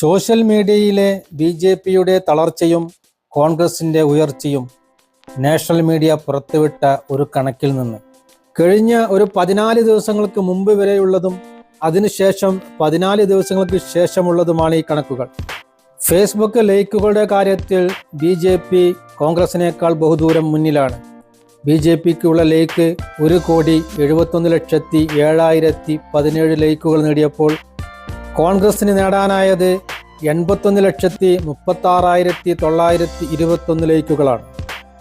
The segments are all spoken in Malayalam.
സോഷ്യൽ മീഡിയയിലെ ബി ജെ പിയുടെ തളർച്ചയും കോൺഗ്രസിന്റെ ഉയർച്ചയും നാഷണൽ മീഡിയ പുറത്തുവിട്ട ഒരു കണക്കിൽ നിന്ന്. കഴിഞ്ഞ ഒരു പതിനാല് ദിവസങ്ങൾക്ക് മുമ്പ് വരെയുള്ളതും അതിനുശേഷം പതിനാല് ദിവസങ്ങൾക്ക് ശേഷമുള്ളതുമാണ് ഈ കണക്കുകൾ. ഫേസ്ബുക്ക് ലൈക്കുകളുടെ കാര്യത്തിൽ ബി ജെ പി കോൺഗ്രസിനേക്കാൾ ബഹുദൂരം മുന്നിലാണ്. ബി ജെ പിക്കുള്ള ലൈക്ക് ഒരു കോടി എഴുപത്തൊന്ന് ലക്ഷത്തി ഏഴായിരത്തി പതിനേഴ് ലൈക്കുകൾ നേടിയപ്പോൾ കോൺഗ്രസിന് നേടാനായത് എൺപത്തൊന്ന് ലക്ഷത്തി മുപ്പത്തി ആറായിരത്തി തൊള്ളായിരത്തി ഇരുപത്തൊന്ന് ലൈക്കുകളാണ്.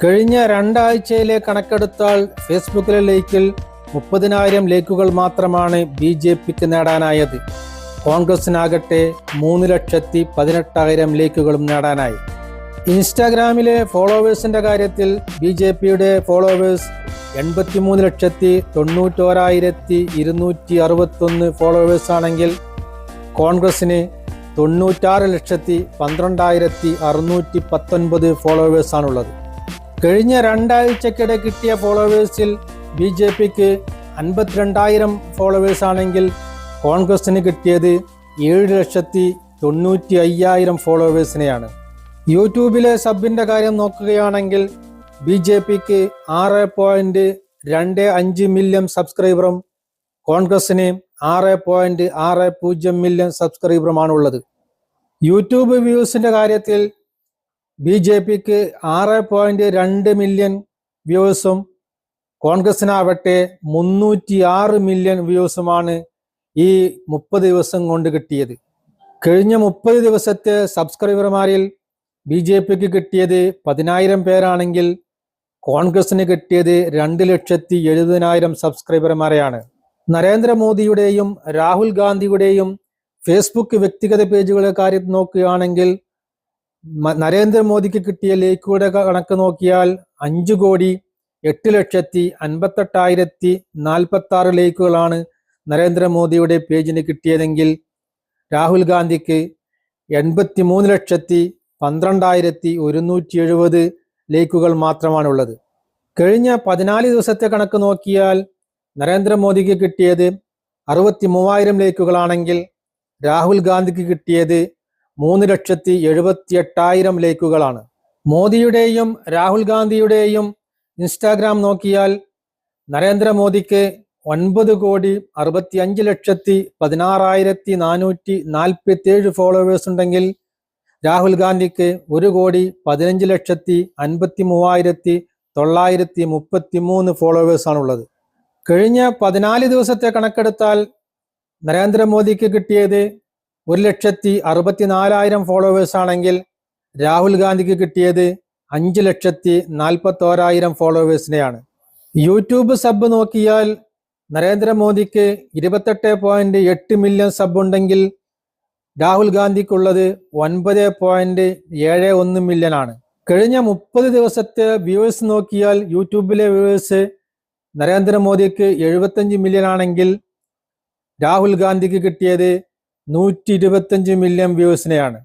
കഴിഞ്ഞ രണ്ടാഴ്ചയിലെ കണക്കെടുത്താൽ ഫേസ്ബുക്കിലെ ലൈക്കിൽ മുപ്പതിനായിരം ലൈക്കുകൾ മാത്രമാണ് ബി ജെ പിക്ക് നേടാനായത്. കോൺഗ്രസിനാകട്ടെ മൂന്ന് ലക്ഷത്തി പതിനെട്ടായിരം ലൈക്കുകളും നേടാനായി. ഇൻസ്റ്റാഗ്രാമിലെ ഫോളോവേഴ്സിന്റെ കാര്യത്തിൽ ബി ജെ പിയുടെ ഫോളോവേഴ്സ് എൺപത്തിമൂന്ന് ലക്ഷത്തി തൊണ്ണൂറ്റോരായിരത്തി ഇരുന്നൂറ്റി അറുപത്തൊന്ന് ഫോളോവേഴ്സ് ആണെങ്കിൽ കോൺഗ്രസിന് തൊണ്ണൂറ്റാറ് ലക്ഷത്തി പന്ത്രണ്ടായിരത്തി അറുന്നൂറ്റി പത്തൊൻപത് ഫോളോവേഴ്സാണുള്ളത്. കഴിഞ്ഞ രണ്ടാഴ്ചക്കിടെ കിട്ടിയ ഫോളോവേഴ്സിൽ ബി ജെ പിക്ക് അൻപത്തിരണ്ടായിരം ഫോളോവേഴ്സ് ആണെങ്കിൽ കോൺഗ്രസിന് കിട്ടിയത് ഏഴ് ലക്ഷത്തി തൊണ്ണൂറ്റി അയ്യായിരം ഫോളോവേഴ്സിനെയാണ്. യൂട്യൂബിലെ സബിന്റെ കാര്യം നോക്കുകയാണെങ്കിൽ ബി ജെ പിക്ക് ആറ് പോയിന്റ് രണ്ട് അഞ്ച് മില്യൺ സബ്സ്ക്രൈബറും കോൺഗ്രസിന് ആറ് പോയിന്റ് ആറ് പൂജ്യം മില്യൺ സബ്സ്ക്രൈബറുമാണ് ഉള്ളത് യൂട്യൂബ് വ്യൂസിന്റെ കാര്യത്തിൽ ബി ജെ പിക്ക് ആറ് പോയിന്റ് രണ്ട് മില്യൺ വ്യൂസും കോൺഗ്രസിനാവട്ടെ മുന്നൂറ്റി ആറ് മില്യൺ വ്യൂസുമാണ് ഈ മുപ്പത് ദിവസം കൊണ്ട് കിട്ടിയത്. കഴിഞ്ഞ മുപ്പത് ദിവസത്തെ സബ്സ്ക്രൈബർമാരിൽ ബി ജെ പിക്ക് കിട്ടിയത് പതിനായിരം പേരാണെങ്കിൽ കോൺഗ്രസിന് കിട്ടിയത് രണ്ട് ലക്ഷത്തി എഴുപതിനായിരം സബ്സ്ക്രൈബർമാരെയാണ് നരേന്ദ്രമോദിയുടെയും രാഹുൽ ഗാന്ധിയുടെയും ഫേസ്ബുക്ക് വ്യക്തിഗത പേജുകളെ കാര്യം നോക്കുകയാണെങ്കിൽ നരേന്ദ്രമോദിക്ക് കിട്ടിയ ലേക്കുകളുടെ കണക്ക് നോക്കിയാൽ അഞ്ചു കോടി എട്ട് ലക്ഷത്തി അൻപത്തെട്ടായിരത്തി നാൽപ്പത്തി ആറ് ലേക്കുകളാണ് നരേന്ദ്രമോദിയുടെ പേജിന് കിട്ടിയതെങ്കിൽ രാഹുൽ ഗാന്ധിക്ക് എൺപത്തി മൂന്ന് ലക്ഷത്തി പന്ത്രണ്ടായിരത്തി ഒരുന്നൂറ്റി എഴുപത് ലേക്കുകൾ മാത്രമാണുള്ളത്. കഴിഞ്ഞ പതിനാല് ദിവസത്തെ കണക്ക് നോക്കിയാൽ നരേന്ദ്രമോദിക്ക് കിട്ടിയത് അറുപത്തി മൂവായിരം ലേക്കുകളാണെങ്കിൽ രാഹുൽ ഗാന്ധിക്ക് കിട്ടിയത് മൂന്ന് ലക്ഷത്തി എഴുപത്തി എട്ടായിരം ലേക്കുകളാണ്. മോദിയുടെയും രാഹുൽ ഗാന്ധിയുടെയും ഇൻസ്റ്റാഗ്രാം നോക്കിയാൽ നരേന്ദ്രമോദിക്ക് ഒൻപത് കോടി അറുപത്തി അഞ്ച് ലക്ഷത്തി പതിനാറായിരത്തി നാനൂറ്റി നാൽപ്പത്തി ഏഴ് ഫോളോവേഴ്സ് ഉണ്ടെങ്കിൽ രാഹുൽ ഗാന്ധിക്ക് ഒരു കോടി പതിനഞ്ച് ലക്ഷത്തി അൻപത്തി മൂവായിരത്തി തൊള്ളായിരത്തി മുപ്പത്തി മൂന്ന് ഫോളോവേഴ്സാണുള്ളത്. കഴിഞ്ഞ പതിനാല് ദിവസത്തെ കണക്കെടുത്താൽ നരേന്ദ്രമോദിക്ക് കിട്ടിയത് ഒരു ലക്ഷത്തി അറുപത്തിനാലായിരം ഫോളോവേഴ്സ് ആണെങ്കിൽ രാഹുൽ ഗാന്ധിക്ക് കിട്ടിയത് അഞ്ച് ലക്ഷത്തി നാൽപ്പത്തോരായിരം ഫോളോവേഴ്സിനെയാണ് യൂട്യൂബ് സബ് നോക്കിയാൽ നരേന്ദ്രമോദിക്ക് ഇരുപത്തെട്ട് പോയിന്റ് എട്ട് മില്യൺ സബ് ഉണ്ടെങ്കിൽ രാഹുൽ ഗാന്ധിക്കുള്ളത് ഒൻപത് പോയിന്റ് ഏഴ് ഒന്ന് മില്യൺ ആണ്. കഴിഞ്ഞ മുപ്പത് ദിവസത്തെ വ്യൂവേഴ്സ് നോക്കിയാൽ യൂട്യൂബിലെ വ്യൂവേഴ്സ് നരേന്ദ്രമോദിക്ക് എഴുപത്തഞ്ച് മില്യൺ ആണെങ്കിൽ രാഹുൽ ഗാന്ധിക്ക് കിട്ടിയത് നൂറ്റി ഇരുപത്തഞ്ച് മില്യൺ വ്യൂവേഴ്സിനെയാണ്